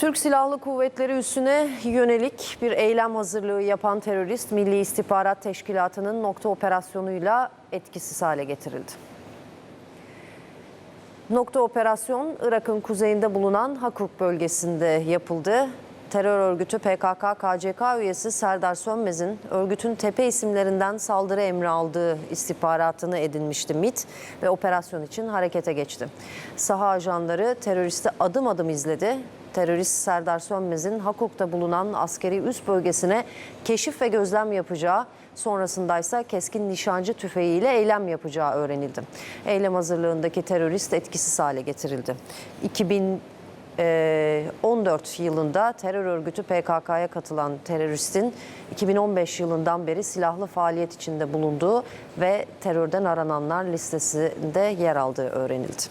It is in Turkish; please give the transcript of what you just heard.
Türk Silahlı Kuvvetleri üssüne yönelik bir eylem hazırlığı yapan terörist Milli İstihbarat Teşkilatı'nın nokta operasyonuyla etkisiz hale getirildi. Nokta operasyon Irak'ın kuzeyinde bulunan Hakuk bölgesinde yapıldı. Terör örgütü PKK-KCK üyesi Serdar Sönmez'in örgütün tepe isimlerinden saldırı emri aldığı istihbaratını edinmişti MİT ve operasyon için harekete geçti. Saha ajanları teröristi adım adım izledi. Terörist Serdar Sönmez'in Hakuk'ta bulunan askeri üs bölgesine keşif ve gözlem yapacağı, sonrasındaysa keskin nişancı tüfeğiyle eylem yapacağı öğrenildi. Eylem hazırlığındaki terörist etkisiz hale getirildi. 2014 yılında terör örgütü PKK'ya katılan teröristin 2015 yılından beri silahlı faaliyet içinde bulunduğu ve terörden arananlar listesinde yer aldığı öğrenildi.